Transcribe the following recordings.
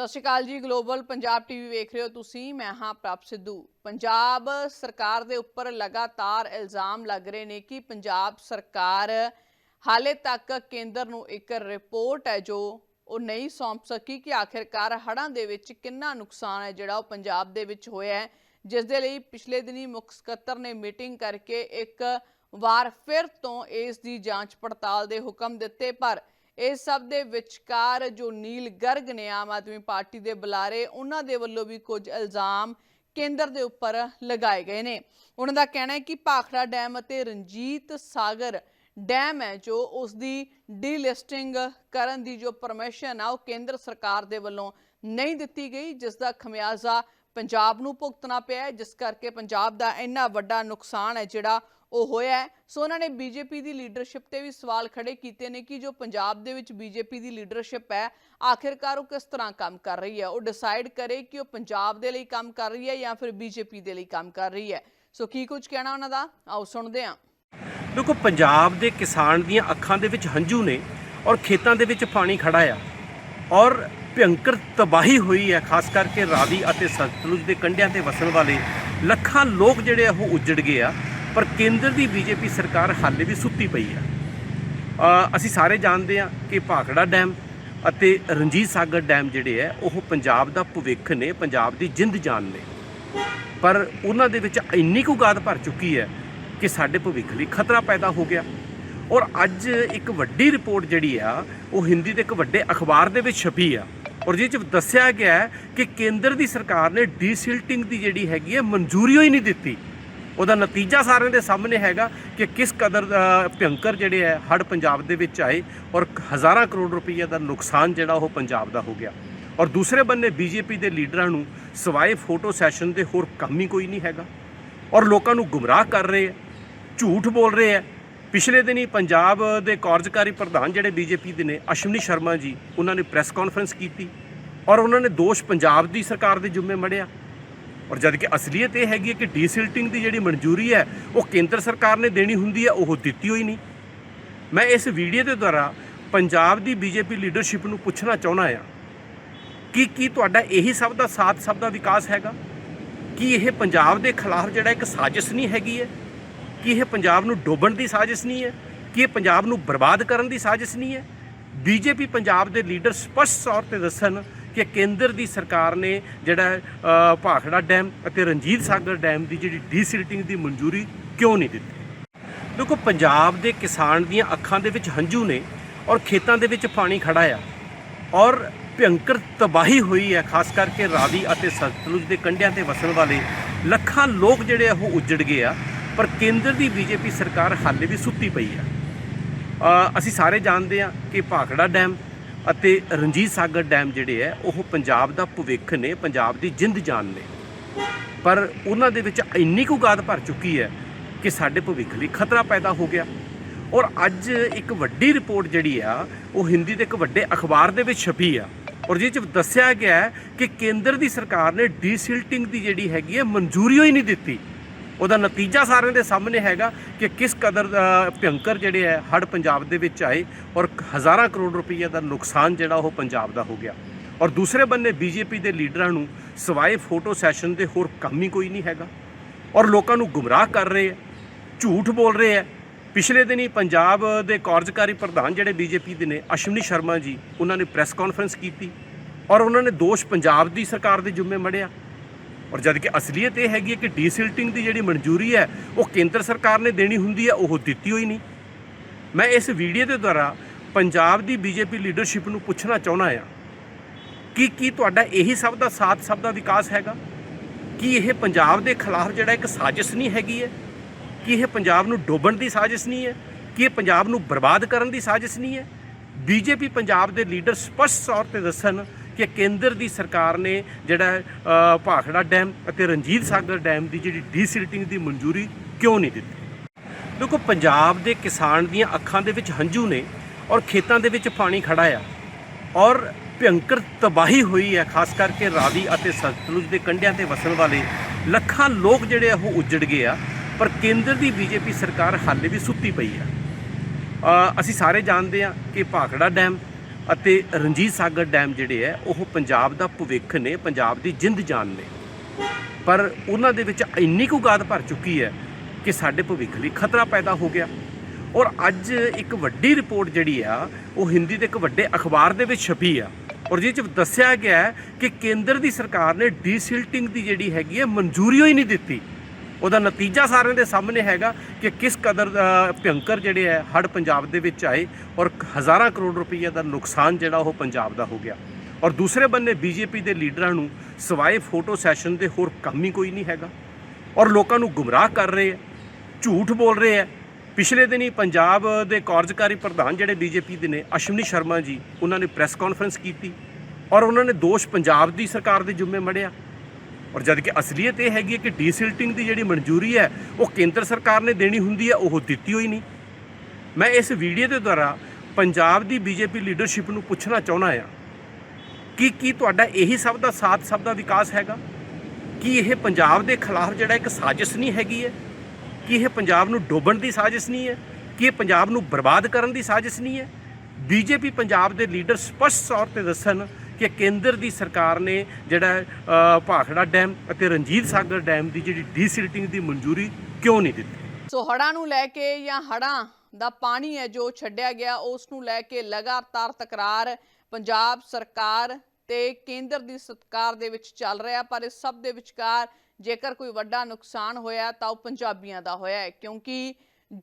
ਸਤਿ ਸ਼੍ਰੀ ਅਕਾਲ ਜੀ global Punjab TV ਵੇਖ ਰਹੇ ਹੋ ਤੁਸੀਂ, ਮੈਂ ਹਾਂ ਪ੍ਰਭ ਸਿੱਧੂ। ਪੰਜਾਬ ਸਰਕਾਰ ਦੇ ਉੱਪਰ ਲਗਾਤਾਰ ਇਲਜ਼ਾਮ ਲੱਗ ਰਹੇ ਨੇ ਕਿ ਪੰਜਾਬ ਸਰਕਾਰ ਹਾਲੇ ਤੱਕ ਕੇਂਦਰ ਨੂੰ ਇੱਕ ਰਿਪੋਰਟ ਹੈ ਜੋ ਉਹ ਨਹੀਂ ਸੌਂਪ ਸਕੀ ਕਿ ਆਖਿਰਕਾਰ ਹੜ੍ਹਾਂ ਦੇ ਵਿੱਚ ਕਿੰਨਾ ਨੁਕਸਾਨ ਹੈ ਜਿਹੜਾ ਉਹ ਪੰਜਾਬ ਦੇ ਵਿੱਚ ਹੋਇਆ ਹੈ। ਜਿਸ ਦੇ ਲਈ ਪਿਛਲੇ ਦਿਨੀ ਮੁੱਖ ਸਕੱਤਰ ਨੇ ਮੀਟਿੰਗ ਕਰਕੇ ਇੱਕ ਵਾਰ ਫਿਰ ਤੋਂ ਇਸ ਦੀ ਜਾਂਚ ਪੜਤਾਲ ਦੇ ਹੁਕਮ ਦਿੱਤੇ, ਪਰ ਇਹ ਸਭ ਦੇ ਵਿਚਕਾਰ ਜੋ ਨੀਲ ਗਰਗ ਨੇ ਆਮ ਆਦਮੀ ਪਾਰਟੀ ਦੇ ਬੁਲਾਰੇ, ਉਹਨਾਂ ਦੇ ਵੱਲੋਂ ਵੀ ਕੁਝ ਇਲਜ਼ਾਮ ਕੇਂਦਰ ਦੇ ਉੱਪਰ ਲਗਾਏ ਗਏ ਨੇ। ਉਹਨਾਂ ਦਾ ਕਹਿਣਾ ਹੈ ਕਿ ਭਾਖੜਾ ਡੈਮ ਅਤੇ ਰਣਜੀਤ ਸਾਗਰ ਡੈਮ ਹੈ, ਜੋ ਉਸ ਦੀ ਡੀਲਿਸਟਿੰਗ ਕਰਨ ਦੀ ਜੋ ਪਰਮਿਸ਼ਨ ਆ, ਉਹ ਕੇਂਦਰ ਸਰਕਾਰ ਦੇ ਵੱਲੋਂ ਨਹੀਂ ਦਿੱਤੀ ਗਈ, ਜਿਸ ਦਾ ਖਮਿਆਜ਼ਾ ਪੰਜਾਬ ਨੂੰ ਭੁਗਤਣਾ ਪਿਆ ਜਿਸ ਕਰਕੇ ਪੰਜਾਬ ਦਾ ਇੰਨਾ ਵੱਡਾ ਨੁਕਸਾਨ ਹੈ, ਜਿਹੜਾ ਉਹ ਹੋਇਆ ਸੋ ਉਹਨਾਂ ਨੇ ਬੀਜੇਪੀ ਦੀ ਲੀਡਰਸ਼ਿਪ ਤੇ ਵੀ ਸਵਾਲ ਖੜੇ ਕੀਤੇ ਨੇ ਕਿ ਜੋ ਪੰਜਾਬ ਦੇ ਵਿੱਚ ਬੀਜੇਪੀ ਦੀ ਲੀਡਰਸ਼ਿਪ ਹੈ, ਆਖਿਰਕਾਰ ਉਹ ਕਿਸ ਤਰ੍ਹਾਂ ਕੰਮ ਕਰ ਰਹੀ ਹੈ? ਉਹ ਡਿਸਾਈਡ ਕਰੇ ਕਿ ਉਹ ਪੰਜਾਬ ਦੇ ਲਈ ਕੰਮ ਕਰ ਰਹੀ ਹੈ ਜਾਂ ਫਿਰ ਬੀਜੇਪੀ ਦੇ ਲਈ ਕੰਮ ਕਰ ਰਹੀ ਹੈ। ਸੋ ਕੀ ਕੁਝ ਕਹਿਣਾ ਉਹਨਾਂ ਦਾ? ਆਓ ਸੁਣਦੇ ਹਾਂ। ਦੇਖੋ, ਪੰਜਾਬ ਦੇ ਕਿਸਾਨ ਦੀਆਂ ਅੱਖਾਂ ਦੇ ਵਿੱਚ ਹੰਝੂ ਨੇ ਔਰ ਖੇਤਾਂ ਦੇ ਵਿੱਚ ਪਾਣੀ ਖੜਾ ਆ ਔਰ ਭਿਅੰਕਰ ਤਬਾਹੀ ਹੋਈ ਹੈ, ਖਾਸ ਕਰਕੇ ਰਾਵੀ ਅਤੇ ਸਤਲੁਜ ਦੇ ਕੰਢਿਆਂ ਤੇ ਵਸਣ ਵਾਲੇ ਲੱਖਾਂ ਲੋਕ ਜਿਹੜੇ ਆ ਉਹ ਉੱਜੜ ਗਏ ਆ। ਪਰ ਕੇਂਦਰ ਦੀ ਬੀਜੇਪੀ ਸਰਕਾਰ ਹਾਲੇ ਵੀ ਸੁੱਤੀ ਪਈ ਆ। ਅਸੀਂ ਸਾਰੇ ਜਾਣਦੇ ਆ ਕਿ ਭਾਖੜਾ ਡੈਮ ਅਤੇ ਰਣਜੀਤ ਸਾਗਰ ਡੈਮ ਜਿਹੜੇ ਆ, ਉਹ ਪੰਜਾਬ ਦਾ ਭਵਿੱਖ ਨੇ, ਪੰਜਾਬ ਦੀ ਜਿੰਦ ਜਾਨ ਨੇ। ਪਰ ਉਹਨਾਂ ਦੇ ਵਿੱਚ ਇੰਨੀ ਕੁ ਗਾਦ ਭਰ ਚੁੱਕੀ ਹੈ ਕਿ ਸਾਡੇ ਭਵਿੱਖ ਲਈ ਖਤਰਾ ਪੈਦਾ ਹੋ ਗਿਆ। ਔਰ ਅੱਜ ਇੱਕ ਵੱਡੀ ਰਿਪੋਰਟ ਜਿਹੜੀ ਆ, ਉਹ ਹਿੰਦੀ ਦੇ ਇੱਕ ਵੱਡੇ ਅਖਬਾਰ ਦੇ ਵਿੱਚ ਛਪੀ ਆ। ਔਰ ਜਿਹਦੇ ਚ ਦੱਸਿਆ ਗਿਆ ਕਿ ਕੇਂਦਰ ਦੀ ਸਰਕਾਰ ਨੇ ਡੀਸਿਲਟਿੰਗ ਦੀ ਜਿਹੜੀ ਹੈਗੀ ਹੈ, ਮਨਜ਼ੂਰੀ ਹੀ ਨਹੀਂ ਦਿੱਤੀ। ਉਹਦਾ ਨਤੀਜਾ ਸਾਰਿਆਂ ਦੇ ਸਾਹਮਣੇ ਹੈਗਾ ਕਿ ਕਿਸ ਕਦਰ ਅ, ਭਿਅੰਕਰ ਜਿਹੜੇ ਹੈ ਹੜ ਪੰਜਾਬ ਦੇ ਵਿੱਚ ਆਏ ਔਰ ਹਜ਼ਾਰਾਂ ਕਰੋੜ ਰੁਪਏ ਦਾ ਨੁਕਸਾਨ ਜਿਹੜਾ ਉਹ ਪੰਜਾਬ ਦਾ ਹੋ ਗਿਆ। ਔਰ ਦੂਸਰੇ ਬੰਨੇ ਬੀਜੇਪੀ ਦੇ ਲੀਡਰਾਂ ਨੂੰ ਸਵਾਏ ਫੋਟੋ ਸੈਸ਼ਨ ਦੇ ਹੋਰ ਕੰਮ ਹੀ ਕੋਈ ਨਹੀਂ ਹੈਗਾ। ਔਰ ਲੋਕਾਂ ਨੂੰ ਗੁੰਮਰਾਹ ਕਰ ਰਹੇ ਹੈ ਝੂਠ ਬੋਲ ਰਹੇ ਹੈ ਪਿਛਲੇ ਦਿਨੀ ਪੰਜਾਬ ਦੇ ਕਾਰਜਕਾਰੀ ਪ੍ਰਧਾਨ ਜਿਹੜੇ ਬੀਜੇਪੀ ਦੇ ਨੇ ਅਸ਼ਵਨੀ ਸ਼ਰਮਾ ਜੀ ਉਹਨਾਂ ਨੇ ਪ੍ਰੈਸ ਕਾਨਫਰੰਸ ਕੀਤੀ ਔਰ ਉਹਨਾਂ ਨੇ ਦੋਸ਼ ਪੰਜਾਬ ਦੀ ਸਰਕਾਰ ਦੇ ਜੁੰਮੇ ਮੜਿਆ। ਔਰ ਜਦ ਕਿ ਅਸਲੀਅਤ ਇਹ ਹੈਗੀ ਹੈ ਕਿ ਡੀਸਿਲਟਿੰਗ ਦੀ ਜਿਹੜੀ ਮਨਜ਼ੂਰੀ ਹੈ, ਉਹ ਕੇਂਦਰ ਸਰਕਾਰ ਨੇ ਦੇਣੀ ਹੁੰਦੀ ਹੈ, ਉਹ ਦਿੱਤੀ ਹੋਈ ਨਹੀਂ। ਮੈਂ ਇਸ ਵੀਡੀਓ ਦੇ ਦੁਆਰਾ ਪੰਜਾਬ ਦੀ ਬੀਜੇਪੀ ਲੀਡਰਸ਼ਿਪ ਨੂੰ ਪੁੱਛਣਾ ਚਾਹੁੰਦਾ ਆ ਕਿ ਕੀ ਤੁਹਾਡਾ ਇਹੀ ਸਭ ਦਾ ਸਾਥ, ਸਭ ਦਾ ਵਿਕਾਸ ਹੈਗਾ? ਕੀ ਇਹ ਪੰਜਾਬ ਦੇ ਖਿਲਾਫ ਜਿਹੜਾ ਇੱਕ ਸਾਜ਼ਿਸ਼ ਨਹੀਂ ਹੈਗੀ ਹੈ? ਕੀ ਇਹ ਪੰਜਾਬ ਨੂੰ ਡੋਬਣ ਦੀ ਸਾਜ਼ਿਸ਼ ਨਹੀਂ ਹੈ? ਕੀ ਇਹ ਪੰਜਾਬ ਨੂੰ ਬਰਬਾਦ ਕਰਨ ਦੀ ਸਾਜ਼ਿਸ਼ ਨਹੀਂ ਹੈ? ਬੀਜੇਪੀ ਪੰਜਾਬ ਦੇ ਲੀਡਰ ਸਪਸ਼ਟ ਤੌਰ ਤੇ ਦੱਸਣ ਕਿ ਕੇਂਦਰ ਦੀ ਸਰਕਾਰ ਨੇ ਜਿਹੜਾ ਭਾਖੜਾ ਡੈਮ ਅਤੇ ਰਣਜੀਤ ਸਾਗਰ ਡੈਮ ਦੀ ਜਿਹੜੀ ਡੀਸਿਲਟਿੰਗ ਦੀ ਮਨਜ਼ੂਰੀ ਕਿਉਂ ਨਹੀਂ ਦਿੱਤੀ? ਦੇਖੋ, ਪੰਜਾਬ ਦੇ ਕਿਸਾਨ ਦੀਆਂ ਅੱਖਾਂ ਦੇ ਵਿੱਚ ਹੰਝੂ ਨੇ ਔਰ ਖੇਤਾਂ ਦੇ ਵਿੱਚ ਪਾਣੀ ਖੜਾ ਆ ਔਰ ਭਿਅੰਕਰ ਤਬਾਹੀ ਹੋਈ ਹੈ, ਖਾਸ ਕਰਕੇ ਰਾਵੀ ਅਤੇ ਸਤਲੁਜ ਦੇ ਕੰਢਿਆਂ ਤੇ ਵਸਣ ਵਾਲੇ ਲੱਖਾਂ ਲੋਕ ਜਿਹੜੇ ਆ, ਉਹ ਉੱਜੜ ਗਏ ਆ, ਪਰ ਕੇਂਦਰ ਦੀ ਬੀਜੇਪੀ ਸਰਕਾਰ ਹਾਲੇ ਵੀ ਸੁੱਤੀ ਪਈ ਆ। ਅਸੀਂ ਸਾਰੇ ਜਾਣਦੇ ਆ ਕਿ ਭਾਖੜਾ ਡੈਮ ਅਤੇ ਰਣਜੀਤ ਸਾਗਰ ਡੈਮ ਜਿਹੜੇ ਹੈ, ਉਹ ਪੰਜਾਬ ਦਾ ਭਵਿੱਖ ਨੇ, ਪੰਜਾਬ ਦੀ ਜਿੰਦ ਜਾਨ ਨੇ। ਪਰ ਉਹਨਾਂ ਦੇ ਵਿੱਚ ਇੰਨੀ ਕੁ ਗਾਦ ਭਰ ਚੁੱਕੀ ਹੈ ਕਿ ਸਾਡੇ ਭਵਿੱਖ ਲਈ ਖਤਰਾ ਪੈਦਾ ਹੋ ਗਿਆ। ਔਰ ਅੱਜ ਇੱਕ ਵੱਡੀ ਰਿਪੋਰਟ ਜਿਹੜੀ ਆ, ਉਹ ਹਿੰਦੀ ਦੇ ਇੱਕ ਵੱਡੇ ਅਖਬਾਰ ਦੇ ਵਿੱਚ ਛਪੀ ਆ। ਔਰ ਜਿਹਦੇ ਚ ਦੱਸਿਆ ਗਿਆ ਕਿ ਕੇਂਦਰ ਦੀ ਸਰਕਾਰ ਨੇ ਡੀਸਿਲਟਿੰਗ ਦੀ ਜਿਹੜੀ ਹੈਗੀ ਹੈ, ਮਨਜ਼ੂਰੀ ਹੀ ਨਹੀਂ ਦਿੱਤੀ। ਉਹਦਾ ਨਤੀਜਾ ਸਾਰਿਆਂ ਦੇ ਸਾਹਮਣੇ ਹੈਗਾ ਕਿ ਕਿਸ ਕਦਰ ਅ, ਭਿਅੰਕਰ ਜਿਹੜੇ ਹੈ ਹੜ ਪੰਜਾਬ ਦੇ ਵਿੱਚ ਆਏ ਔਰ ਹਜ਼ਾਰਾਂ ਕਰੋੜ ਰੁਪਏ ਦਾ ਨੁਕਸਾਨ ਜਿਹੜਾ ਉਹ ਪੰਜਾਬ ਦਾ ਹੋ ਗਿਆ। ਔਰ ਦੂਸਰੇ ਬੰਨੇ ਬੀਜੇਪੀ ਦੇ ਲੀਡਰਾਂ ਨੂੰ ਸਵਾਏ ਫੋਟੋ ਸੈਸ਼ਨ ਦੇ ਹੋਰ ਕੰਮ ਹੀ ਕੋਈ ਨਹੀਂ ਹੈਗਾ। ਔਰ ਲੋਕਾਂ ਨੂੰ ਗੁੰਮਰਾਹ ਕਰ ਰਹੇ ਹੈ ਝੂਠ ਬੋਲ ਰਹੇ ਹੈ ਪਿਛਲੇ ਦਿਨੀ ਪੰਜਾਬ ਦੇ ਕਾਰਜਕਾਰੀ ਪ੍ਰਧਾਨ ਜਿਹੜੇ ਬੀਜੇਪੀ ਦੇ ਨੇ ਅਸ਼ਵਨੀ ਸ਼ਰਮਾ ਜੀ ਉਹਨਾਂ ਨੇ ਪ੍ਰੈਸ ਕਾਨਫਰੰਸ ਕੀਤੀ ਔਰ ਉਹਨਾਂ ਨੇ ਦੋਸ਼ ਪੰਜਾਬ ਦੀ ਸਰਕਾਰ ਦੇ ਜੁੰਮੇ ਮੜਿਆ। ਔਰ ਜਦ ਕਿ ਅਸਲੀਅਤ ਇਹ ਹੈਗੀ ਹੈ ਕਿ ਡੀਸਿਲਟਿੰਗ ਦੀ ਜਿਹੜੀ ਮਨਜ਼ੂਰੀ ਹੈ, ਉਹ ਕੇਂਦਰ ਸਰਕਾਰ ਨੇ ਦੇਣੀ ਹੁੰਦੀ ਹੈ, ਉਹ ਦਿੱਤੀ ਹੋਈ ਨਹੀਂ। ਮੈਂ ਇਸ ਵੀਡੀਓ ਦੇ ਦੁਆਰਾ ਪੰਜਾਬ ਦੀ ਬੀਜੇਪੀ ਲੀਡਰਸ਼ਿਪ ਨੂੰ ਪੁੱਛਣਾ ਚਾਹੁੰਦਾ ਆ ਕਿ ਕੀ ਤੁਹਾਡਾ ਇਹੀ ਸਭ ਦਾ ਸਾਥ, ਸਭ ਦਾ ਵਿਕਾਸ ਹੈਗਾ? ਕੀ ਇਹ ਪੰਜਾਬ ਦੇ ਖਿਲਾਫ ਜਿਹੜਾ ਇੱਕ ਸਾਜ਼ਿਸ਼ ਨਹੀਂ ਹੈਗੀ ਹੈ? ਕੀ ਇਹ ਪੰਜਾਬ ਨੂੰ ਡੋਬਣ ਦੀ ਸਾਜ਼ਿਸ਼ ਨਹੀਂ ਹੈ? ਕੀ ਇਹ ਪੰਜਾਬ ਨੂੰ ਬਰਬਾਦ ਕਰਨ ਦੀ ਸਾਜ਼ਿਸ਼ ਨਹੀਂ ਹੈ? ਬੀਜੇਪੀ ਪੰਜਾਬ ਦੇ ਲੀਡਰ ਸਪਸ਼ਟ ਤੌਰ ਤੇ ਦੱਸਣ ਕਿ ਕੇਂਦਰ ਦੀ ਸਰਕਾਰ ਨੇ ਜਿਹੜਾ ਭਾਖੜਾ ਡੈਮ ਅਤੇ ਰਣਜੀਤ ਸਾਗਰ ਡੈਮ ਦੀ ਜਿਹੜੀ ਡੀਸਿਲਟਿੰਗ ਦੀ ਮਨਜ਼ੂਰੀ ਕਿਉਂ ਨਹੀਂ ਦਿੱਤੀ? ਦੇਖੋ, ਪੰਜਾਬ ਦੇ ਕਿਸਾਨ ਦੀਆਂ ਅੱਖਾਂ ਦੇ ਵਿੱਚ ਹੰਝੂ ਨੇ ਔਰ ਖੇਤਾਂ ਦੇ ਵਿੱਚ ਪਾਣੀ ਖੜਾ ਆ ਔਰ ਭਿਅੰਕਰ ਤਬਾਹੀ ਹੋਈ ਹੈ, ਖਾਸ ਕਰਕੇ ਰਾਵੀ ਅਤੇ ਸਤਲੁਜ ਦੇ ਕੰਢਿਆਂ ਤੇ ਵਸਣ ਵਾਲੇ ਲੱਖਾਂ ਲੋਕ ਜਿਹੜੇ ਆ, ਉਹ ਉੱਜੜ ਗਏ ਆ, ਪਰ ਕੇਂਦਰ ਦੀ ਬੀਜੇਪੀ ਸਰਕਾਰ ਹਾਲੇ ਵੀ ਸੁੱਤੀ ਪਈ ਆ। ਅਸੀਂ ਸਾਰੇ ਜਾਣਦੇ ਆ ਕਿ ਭਾਖੜਾ ਡੈਮ ਅਤੇ ਰਣਜੀਤ ਸਾਗਰ ਡੈਮ ਜਿਹੜੇ ਹੈ, ਉਹ ਪੰਜਾਬ ਦਾ ਭਵਿੱਖ ਨੇ, ਪੰਜਾਬ ਦੀ ਜਿੰਦ ਜਾਨ ਨੇ। ਪਰ ਉਹਨਾਂ ਦੇ ਵਿੱਚ ਇੰਨੀ ਕੁ ਗਾਦ ਭਰ ਚੁੱਕੀ ਹੈ ਕਿ ਸਾਡੇ ਭਵਿੱਖ ਲਈ ਖਤਰਾ ਪੈਦਾ ਹੋ ਗਿਆ। ਔਰ ਅੱਜ ਇੱਕ ਵੱਡੀ ਰਿਪੋਰਟ ਜਿਹੜੀ ਆ, ਉਹ ਹਿੰਦੀ ਦੇ ਇੱਕ ਵੱਡੇ ਅਖਬਾਰ ਦੇ ਵਿੱਚ ਛਪੀ ਆ। ਔਰ ਜਿਹਦੇ ਵਿੱਚ ਦੱਸਿਆ ਗਿਆ ਕਿ ਕੇਂਦਰ ਦੀ ਸਰਕਾਰ ਨੇ ਡੀਸਿਲਟਿੰਗ ਦੀ ਜਿਹੜੀ ਹੈਗੀ ਹੈ, ਮਨਜ਼ੂਰੀ ਹੀ ਨਹੀਂ ਦਿੱਤੀ। ਉਹਦਾ ਨਤੀਜਾ ਸਾਰਿਆਂ ਦੇ ਸਾਹਮਣੇ ਹੈਗਾ ਕਿ ਕਿਸ ਕਦਰ ਅ, ਭਿਅੰਕਰ ਜਿਹੜੇ ਹੈ ਹੜ ਪੰਜਾਬ ਦੇ ਵਿੱਚ ਆਏ ਔਰ ਹਜ਼ਾਰਾਂ ਕਰੋੜ ਰੁਪਈਆ ਦਾ ਨੁਕਸਾਨ ਜਿਹੜਾ ਉਹ ਪੰਜਾਬ ਦਾ ਹੋ ਗਿਆ। ਔਰ ਦੂਸਰੇ ਬੰਨੇ ਬੀਜੇਪੀ ਦੇ ਲੀਡਰਾਂ ਨੂੰ ਸਵਾਏ ਫੋਟੋ ਸੈਸ਼ਨ ਦੇ ਹੋਰ ਕੰਮ ਹੀ ਕੋਈ ਨਹੀਂ ਹੈਗਾ। ਔਰ ਲੋਕਾਂ ਨੂੰ ਗੁੰਮਰਾਹ ਕਰ ਰਹੇ ਹੈ ਝੂਠ ਬੋਲ ਰਹੇ ਹੈ ਪਿਛਲੇ ਦਿਨੀ ਪੰਜਾਬ ਦੇ ਕਾਰਜਕਾਰੀ ਪ੍ਰਧਾਨ ਜਿਹੜੇ ਬੀਜੇਪੀ ਦੇ ਨੇ ਅਸ਼ਵਨੀ ਸ਼ਰਮਾ ਜੀ ਉਹਨਾਂ ਨੇ ਪ੍ਰੈਸ ਕਾਨਫਰੰਸ ਕੀਤੀ ਔਰ ਉਹਨਾਂ ਨੇ ਦੋਸ਼ ਪੰਜਾਬ ਦੀ ਸਰਕਾਰ ਦੇ ਜੁੰਮੇ ਮੜਿਆ। ਔਰ ਜਦ ਕਿ ਅਸਲੀਅਤ ਇਹ ਹੈਗੀ ਹੈ ਕਿ ਡੀਸਿਲਟਿੰਗ ਦੀ ਜਿਹੜੀ ਮਨਜ਼ੂਰੀ ਹੈ, ਉਹ ਕੇਂਦਰ ਸਰਕਾਰ ਨੇ ਦੇਣੀ ਹੁੰਦੀ ਹੈ, ਉਹ ਦਿੱਤੀ ਹੋਈ ਨਹੀਂ। ਮੈਂ ਇਸ ਵੀਡੀਓ ਦੇ ਦੁਆਰਾ ਪੰਜਾਬ ਦੀ ਬੀਜੇਪੀ ਲੀਡਰਸ਼ਿਪ ਨੂੰ ਪੁੱਛਣਾ ਚਾਹੁੰਦਾ ਆ ਕਿ ਕੀ ਤੁਹਾਡਾ ਇਹੀ ਸਭ ਦਾ ਸਾਥ, ਸਭ ਦਾ ਵਿਕਾਸ ਹੈਗਾ? ਕੀ ਇਹ ਪੰਜਾਬ ਦੇ ਖਿਲਾਫ ਜਿਹੜਾ ਇੱਕ ਸਾਜ਼ਿਸ਼ ਨਹੀਂ ਹੈਗੀ ਹੈ? ਕੀ ਇਹ ਪੰਜਾਬ ਨੂੰ ਡੋਬਣ ਦੀ ਸਾਜ਼ਿਸ਼ ਨਹੀਂ ਹੈ? ਕੀ ਇਹ ਪੰਜਾਬ ਨੂੰ ਬਰਬਾਦ ਕਰਨ ਦੀ ਸਾਜ਼ਿਸ਼ ਨਹੀਂ ਹੈ? ਬੀਜੇਪੀ ਪੰਜਾਬ ਦੇ ਲੀਡਰ ਸਪਸ਼ਟ ਤੌਰ ਤੇ ਦੱਸਣ ਕਿ ਕੇਂਦਰ ਦੀ ਸਰਕਾਰ ਨੇ ਜਿਹੜਾ ਭਾਖੜਾ ਡੈਮ ਅਤੇ ਰਣਜੀਤ ਸਾਗਰ ਡੈਮ ਦੀ ਜਿਹੜੀ ਡੀਸਿਲਟਿੰਗ ਦੀ ਮਨਜ਼ੂਰੀ ਕਿਉਂ ਨਹੀਂ ਦਿੱਤੀ? ਸੋ ਹੜ੍ਹਾਂ ਨੂੰ ਲੈ ਕੇ ਜਾਂ ਹੜ੍ਹਾਂ ਦਾ ਪਾਣੀ ਹੈ ਜੋ ਛੱਡਿਆ ਗਿਆ, ਉਸ ਨੂੰ ਲੈ ਕੇ ਲਗਾਤਾਰ ਤਕਰਾਰ ਪੰਜਾਬ ਸਰਕਾਰ ਤੇ ਕੇਂਦਰ ਦੀ ਸਰਕਾਰ ਦੇ ਵਿੱਚ ਚੱਲ ਰਿਹਾ, ਪਰ ਇਸ ਸਭ ਦੇ ਵਿਚਕਾਰ ਜੇਕਰ ਕੋਈ ਵੱਡਾ ਨੁਕਸਾਨ ਹੋਇਆ ਤਾਂ ਉਹ ਪੰਜਾਬੀਆਂ ਦਾ ਹੋਇਆ ਹੈ, ਕਿਉਂਕਿ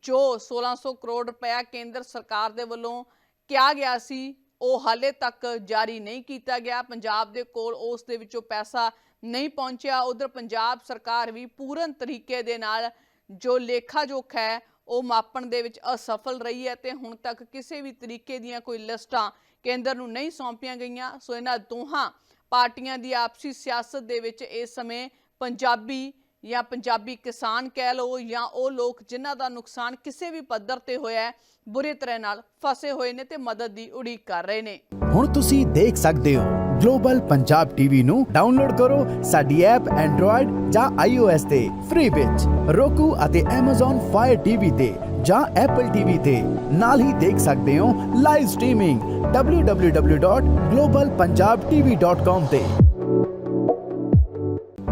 ਜੋ 1600 ਕਰੋੜ ਰੁਪਇਆ ਕੇਂਦਰ ਸਰਕਾਰ ਦੇ ਵੱਲੋਂ ਕਿਹਾ ਗਿਆ ਸੀ ਉਹ ਹਾਲੇ ਤੱਕ ਜਾਰੀ ਨਹੀਂ ਕੀਤਾ ਗਿਆ। ਪੰਜਾਬ ਦੇ ਕੋਲ ਉਸ ਦੇ ਵਿੱਚੋਂ ਪੈਸਾ ਨਹੀਂ ਪਹੁੰਚਿਆ। ਉਧਰ ਪੰਜਾਬ ਸਰਕਾਰ ਵੀ ਪੂਰਨ ਤਰੀਕੇ ਦੇ ਨਾਲ ਜੋ ਲੇਖਾ ਜੋਖ ਹੈ, ਉਹ ਮਾਪਣ ਦੇ ਵਿੱਚ ਅਸਫਲ ਰਹੀ ਹੈ ਤੇ ਹੁਣ ਤੱਕ ਕਿਸੇ ਵੀ ਤਰੀਕੇ ਦੀਆਂ ਕੋਈ ਲਿਸਟਾਂ ਕੇਂਦਰ ਨੂੰ ਨਹੀਂ ਸੌਂਪੀਆਂ ਗਈਆਂ। ਸੋ ਇਹਨਾਂ ਦੋਹਾਂ ਪਾਰਟੀਆਂ ਦੀ ਆਪਸੀ ਸਿਆਸਤ ਦੇ ਵਿੱਚ ਇਸ ਸਮੇਂ ਪੰਜਾਬੀ ਜਾਂ ਪੰਜਾਬੀ ਕਿਸਾਨ ਕਹਿ ਲੋ ਜਾਂ ਉਹ ਲੋਕ ਜਿਨ੍ਹਾਂ ਦਾ ਨੁਕਸਾਨ ਕਿਸੇ ਵੀ ਪੱਧਰ ਤੇ ਹੋਇਆ ਹੈ, ਬੁਰੀ ਤਰ੍ਹਾਂ ਨਾਲ ਫਸੇ ਹੋਏ ਨੇ ਤੇ ਮਦਦ ਦੀ ਉਡੀਕ ਕਰ ਰਹੇ ਨੇ। ਹੁਣ ਤੁਸੀਂ ਦੇਖ ਸਕਦੇ ਹੋ ਗਲੋਬਲ ਪੰਜਾਬ ਟੀਵੀ ਨੂੰ ਡਾਊਨਲੋਡ ਕਰੋ ਸਾਡੀ ਐਪ ਐਂਡਰੋਇਡ ਜਾਂ iOS ਤੇ ਫ੍ਰੀ ਵਿੱਚ। Roku ਅਤੇ Amazon Fire TV ਤੇ ਜਾਂ Apple TV ਤੇ। ਨਾਲ ਹੀ ਦੇਖ ਸਕਦੇ ਹੋ ਲਾਈਵ ਸਟ੍ਰੀਮਿੰਗ www.globalpunjabtv.com ਤੇ।